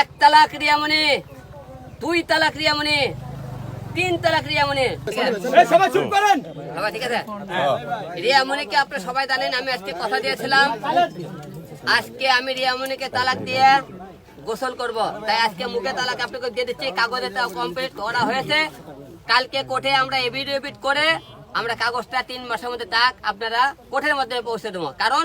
এক তালাক রিয়ামণি দুই তালাক রিয়ামণি তিন তালাক রিয়ামণি সবাই চুপ করেন। বাবা ঠিক আছে? রিয়ামণিকে আপনারা সবাই জানেন আমি আজকে কথা দিয়েছিলাম। আজকে আমি রিয়ামণিকে তালাক দিয়ে গোসল করব। তাই আজকে মুখে তালাক আপনাকে দিয়ে দিচ্ছি কাগজে কমপ্লিট করা হয়েছে। কালকে কোর্টে আমরা এভিডেভিট করে আমরা কাগজটা তিন মাসের মধ্যে তাক আপনারা কোর্টের মধ্যে পৌঁছে দেবো। কারণ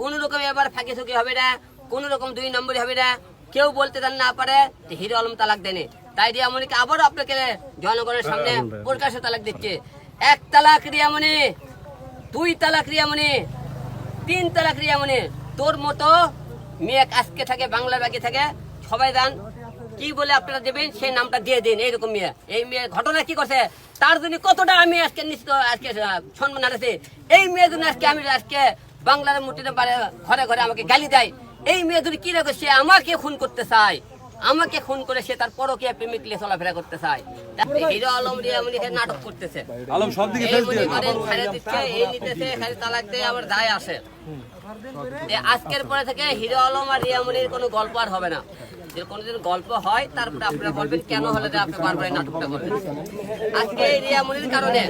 কোন রকম এবার ফাঁকি ছুকি হবে না কোন রকম দুই নম্বরই হবে না। কেউ বলতে দেন না পারে যে হিরো আলম তালাক দেনে তাই রিয়ামণিকে আবারও আপনাকে জনগণের সামনে প্রকাশ্যে তালাক দিচ্ছে। এক তালাক রিয়ামণি দুই তালাক রিয়ামণি তিন তালাক রিয়ামণি। তোর মতো মেয়ে আজকে থাকে বাংলা বাকি থাকে সবাই দান কি বলে আপনারা দেবেন সেই নামটা দিয়ে দিন এইরকম মেয়ে। এই মেয়ে ঘটনা কি করছে? তার জন্য কতটা আমি আজকে নিশ্চিত, আজকে সম্মান হারাচ্ছি এই মেয়ের জন্য আজকে আমি আজকে বাংলার পারে ঘরে ঘরে আমাকে গালি দেয়। এই মেয়ে যদি কি রাখে, সে আমাকে খুন করতে চায়। আমাকে খুন করে সে তার পরকীয়া প্রেমিক নিয়ে চলাফেরা করতে চায়। হিরো আলম রিয়ামণি এখানে নাটক করতেছে। আলম সব দিকে মনে করেন খালি দিচ্ছে এই নিতেছে খালি তালাক দিয়ে আবার দায় আসে। যে আজকের পরে থেকে হিরো আলম আর রিয়ামনির কোনো গল্প আর হবে না। যদি কোনোদিন গল্প হয় তারপরে আপনারা বলবেন কেন হলে যে আপনি বারবার নাটকটা করবেন? আজকে এই রিয়ামনির কারণে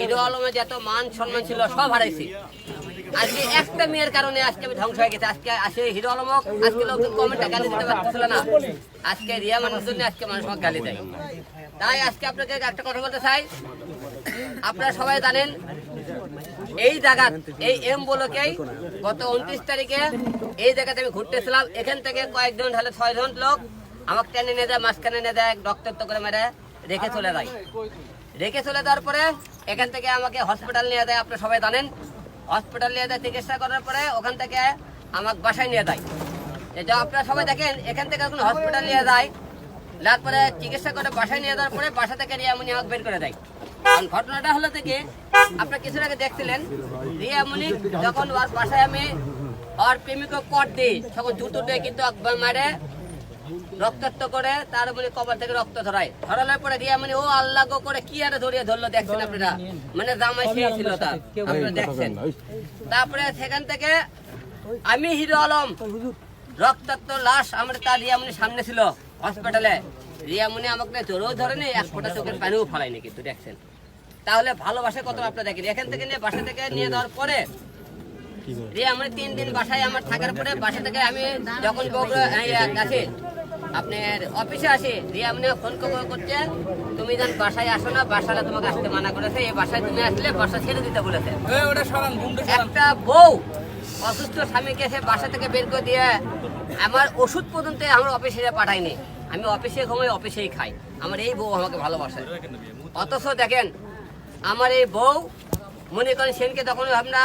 হিরো আলমের যত মান সম্মান ছিল সব হারাইছি। আজকে একটা মেয়ের কারণে আজকে আমি ধ্বংস হয়ে গেছে। আজকে আসে হিরো আলম আজকে লোকজন কমেন্টে গালি দিতে পারতেছিল না। আজকে রিয়া মানুষের জন্য আজকে মানুষ আমাকে গালি দেয়। তাই আজকে আপনাকে একটা কথা বলতে চাই। আপনারা সবাই জানেন, এই জায়গা এই এম বলকেই গত উনত্রিশ তারিখে এই জায়গাতে আমি ঘুরতেছিলাম। এখান থেকে কয়েকজন, তাহলে ছয়জন লোক আমাকে টেনে নিয়ে যায়, মাঝখানে নিয়ে যায়, রক্তাক্ত করে মেরে রেখে চলে যায়। রেখে চলে যাওয়ার পরে এখান থেকে আমাকে হসপিটাল নিয়ে যায়, আপনারা সবাই জানেন। হসপিটাল নিয়ে যায়, চিকিৎসা করার পরে ওখান থেকে আমাকে বাসায় নিয়ে যায়। যে আপনারা সবাই দেখেন, এখান থেকে যখন হসপিটাল নিয়ে যায় তারপরে চিকিৎসা করে বাসায় নিয়ে যাওয়ার পরে বাসা থেকে রিয়ামনি আমাকে বের করে দেয়। ঘটনাটা হলো থেকে আপনারা কিছুর আগে দেখছিলেন রিয়ামনি যখন ওর বাসায় আমি ওর প্রেমিককে কট দিই, তখন জুতো দিয়ে কিন্তু মারে রক্তাক্ত করে তার মানে কবর থেকে রক্ত ধরায়। ধরানোর পরে রিয়ামনি ও আল্লাহ করে কি আরে ধরিয়ে ধরলো দেখছেন আপনারা? মানে জামাই সেই ছিল তার আপনারা দেখছেন? তারপরে সেখান থেকে আমি হিরো আলম। রক্তাক্ত লাশ আমার তার রিয়ামনির সামনে ছিল হসপিটালে। রিয়ামনি আমাকে জোরেও ধরেনি এক ফোঁটা চোখের পানিও ফলায়নি কিন্তু দেখছেন? তাহলে ভালোবাসা কত আপনারা দেখেন? এখান থেকে নিয়ে বাসা থেকে নিয়ে যাওয়ার পরে রিয়ামনি তিন দিন বাসায় আমার থাকার পরে বাসা থেকে আমি যখন বগুড়া আছি আপনার অফিসে আসি আপনি ফোন করে করছে তুমি যেন বাসায় আসো না বাসায় তোমাকে আসতে মানা করেছে এই বাসায় তুমি আসলে বাসা ছেড়ে দিতে বলেছে। একটা বউ অসুস্থ স্বামীকে সে বাসা থেকে বের করে দিয়ে আমার ওষুধ পর্যন্ত আমার অফিসে পাঠায়নি। আমি অফিসে ঘুমাই অফিসেই খাই। আমার এই বউ আমাকে ভালোবাসে। অথচ দেখেন আমার এই বউ মনে করেন সেনকে তখন আমরা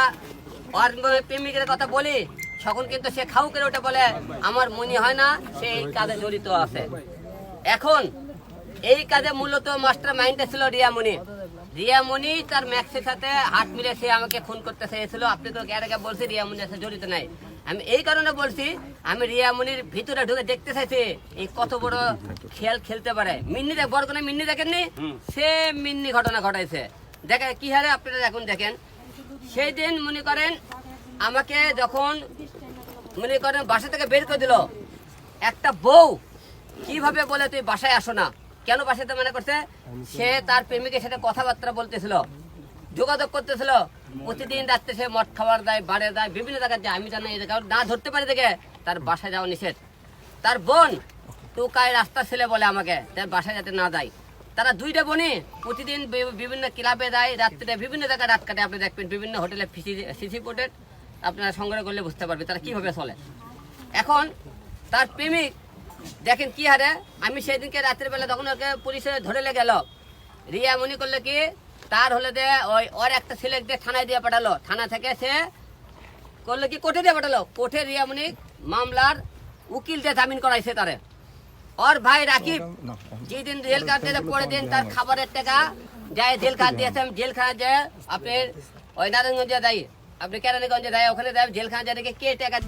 প্রেমিকের কথা বলি তখন কিন্তু সে খাউ করে ওটা বলে আমার মনে হয় না সে এই কাজে জড়িত আছে। এখন এই কাজে মূলত মাস্টার মাইন্ডটা ছিল রিয়ামণি। রিয়ামণি তার ম্যাক্সের সাথে হাত মিলে সে আমাকে খুন করতে চেয়েছিল। আপনি তো আগে বলছি রিয়ামণি সাথে জড়িত নাই। আমি এই কারণে বলছি আমি রিয়ামণির ভিতরে ঢুকে দেখতে চাইছি এই কত বড় খেল খেলতে পারে। মিন্নি দেখ বড় কোনো মিন্নি দেখেননি? সে মিন্নি ঘটনা ঘটাইছে। দেখেন কি হারে আপনারা এখন দেখেন? সেই দিন মনে করেন আমাকে যখন মনে করেন বাসা থেকে বের করে দিল, একটা বউ, কীভাবে বলে তুই বাসায় আসো না? কেন বাসাতে মনে করছে? সে তার প্রেমিকের সাথে কথাবার্তা বলতেছিল, যোগাযোগ করতেছিল। প্রতিদিন রাত্রে সে মদ খাবার দেয় বাড়ে দেয়, বিভিন্ন জায়গায় আমি জানি এই না ধরতে পারি দেখে তার বাসায় যাওয়া নিষেধ। তার বোন টুকায় রাস্তার ছেলে বলে আমাকে তার বাসায় যাতে না যায়। তারা দুইটা বোনই প্রতিদিন বিভিন্ন ক্লাবে যায়, রাত্রে বিভিন্ন জায়গায় রাত কাটে আপনি দেখবেন বিভিন্ন হোটেলে সিসি পোর্টেড আপনারা সংগ্রহ করলে বুঝতে পারবে তারা কীভাবে চলে। এখন তার প্রেমিক দেখেন কি হারে, আমি সেদিনকে রাত্রের বেলা তখন ওকে পুলিশে ধরে গেল। রিয়া মনে করল কি, তার হলে যে ওই ওর একটা ছেলে দিয়ে থানায় দিয়ে পাঠালো। থানা থেকে সে করল কি, কোর্টে দিয়ে পাঠালো। কোর্টে রিয়ামণি মামলার উকিল দিয়ে জামিন করাইছে তারে। ওর ভাই রাকিব, যেদিন জেল কাট দিয়েছে পরের দিন তার খাবারের টাকা যায় জেল কাট দিয়েছে জেলখানা যায় আপনি ওই নারায়ণগঞ্জে যাই আপনি কেরানীগঞ্জে যায় ওখানে যাই জেলখানা যায় দেখে কে টাকা